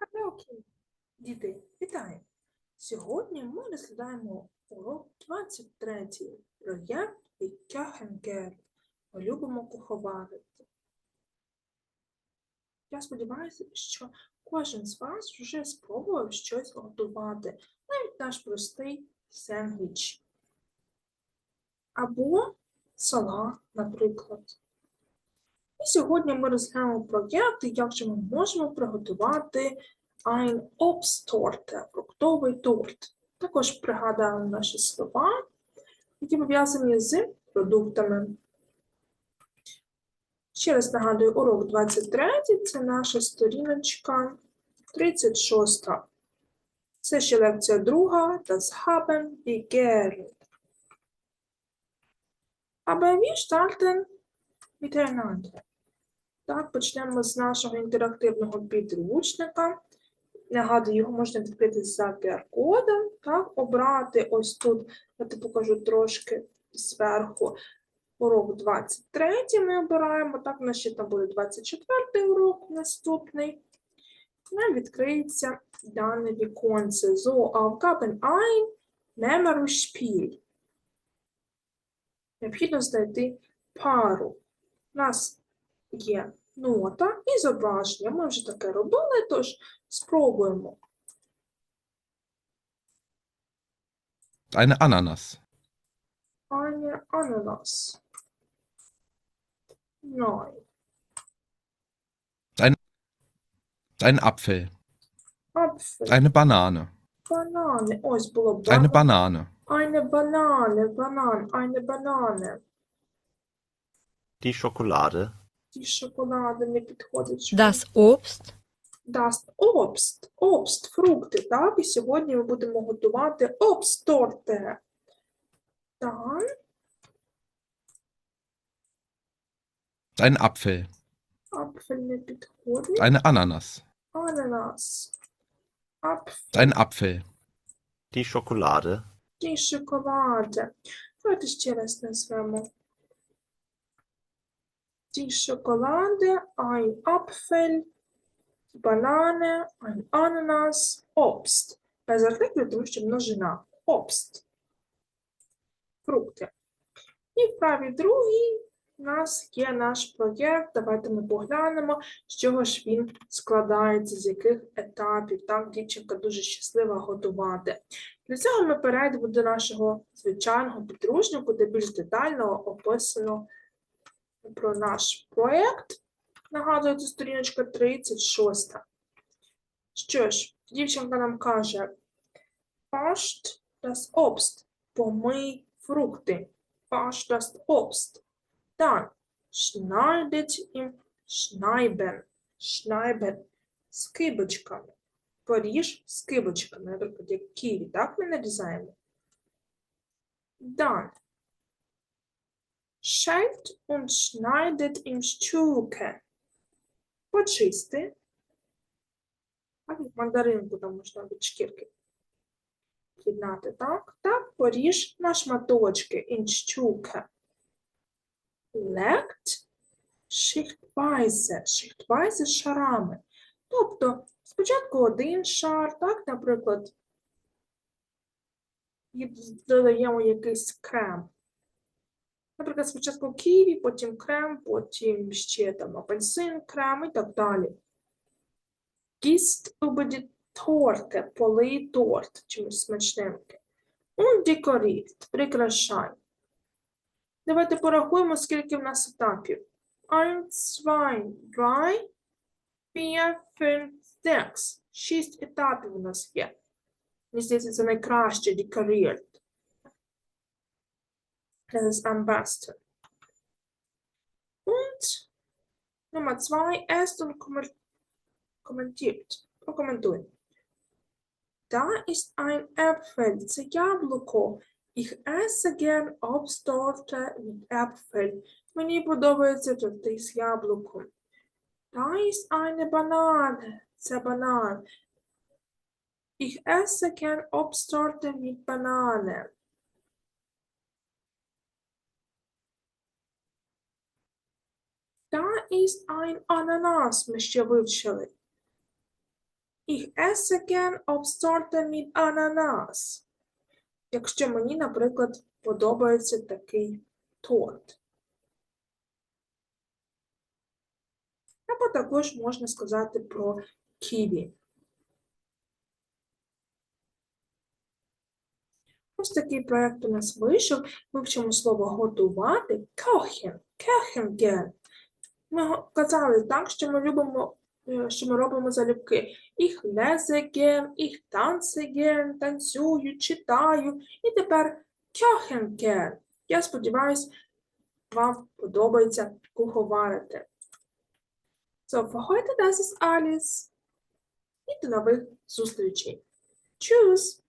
Окей. Діти, вітаю! Сьогодні ми розглядаємо урок 23 проєкт від Кяхенгер. Ми любимо куховарити. Я сподіваюся, що кожен з вас вже спробував щось готувати, навіть наш простий сендвіч. Або салат, наприклад. І сьогодні ми розглянемо проєкт, як же ми можемо приготувати ein Obsttorte, фруктовий торт. Також пригадаємо наші слова, які пов'язані з продуктами. Ще раз нагадую, урок 23 це наша сторіночка 36. Це ще лекція друга, das haben wir gelernt. Aber wir starten miteinander. Так, почнемо з нашого інтерактивного підручника. Нагадую, його можна відкрити за QR-кодом, так, обрати ось тут, я тобі покажу трошки зверху. Урок 23 ми обираємо, так, у нас ще там буде 24 урок наступний. Нам відкриється дане віконце. So, aufgaben ein, Nummer Spiel. Необхідно знайти пару. У нас є нота і зображення. Ми вже таке робили, тож спробуємо. Eine Ananas. Eine Ananas. Nein. Ein Apfel. Apfel. Eine Banane. Banane. Ось було б Eine багато. Banane. Eine Banane. Банан. Eine Banane. Die Schokolade, Ті шоколади не підходить. Das Obst, Das Obst. Обст, фрукти, так? І сьогодні ми будемо готувати обсторте. Так, Ein Apfel. апфель не підходить. Eine Ananas. Ананас. Апфель. Ein Apfel. die Schokolade, Ті шоколади. Давайте ще раз назвемо. Ті шоколади, ein Apfel, банани, ein Ananas, Obst. Без артиклю, тому що множина. Obst. Фрукти. І в правій другій у нас є наш проєкт. Давайте ми поглянемо, з чого ж він складається, з яких етапів. Так, дівчинка дуже щаслива готувати. Для цього ми перейдемо до нашого звичайного підручнику, де більш детально описано про наш проєкт. Нагадую, це сторіночка 36. Що ж, дівчинка нам каже: Пашт das Obst, помий фрукти. Пашт das Obst. Dann schneidet im Schneiden. Schneiden з кибочками. Поріж з кибочками, наприклад, як ківі, так ми нарізаємо. Dann schält und schneidet im Stücke. Почисти. Так, як мандаринку там можна від шкірки з'єднати, так? Так, поріж на шматочки in Stücke. Legt schichtweise, schichtweise шарами. Тобто, спочатку один шар, так, наприклад, додаємо якийсь крем. Наприклад, спочатку ківі, потім крем, потім ще там апельсин, крем і так далі. Über die Torte, полий торт чимось смачненьким. Und dekoriert, прикрашай. Давайте порахуємо, скільки в нас етапів. 1, 2, 3, 4, 5, 6. Шість етапів у нас є. Мені здається, це найкраще dekoriert. Das ist am besten. Und Nummer zwei, esst und kommer- kommentiert. Прокоментуй. Da ist ein Äpfel. Це яблуко. Ich esse gern Obsttorte mit Äpfel. Мені подобається торти з яблуком. Da ist eine Banane. Це банан. Ich esse gern Obsttorte mit Banane. Ist ein Ananas, ми ще вивчили. Ich esse gern Obstsorte mit Ananas. Якщо мені, наприклад, подобається такий торт. Або також можна сказати про ківі. Ось такий проект у нас вийшов. Вивчимо слово готувати. Kochen. Kochen gern. Ми казали так, що ми любимо, е, що ми робимо залюбки. Ich lese gern, ich танцюю, читаю. І тепер gern. Я сподіваюся, вам подобається куховарити. So, heute das ist alles. І до нових зустрічей. Tschüss!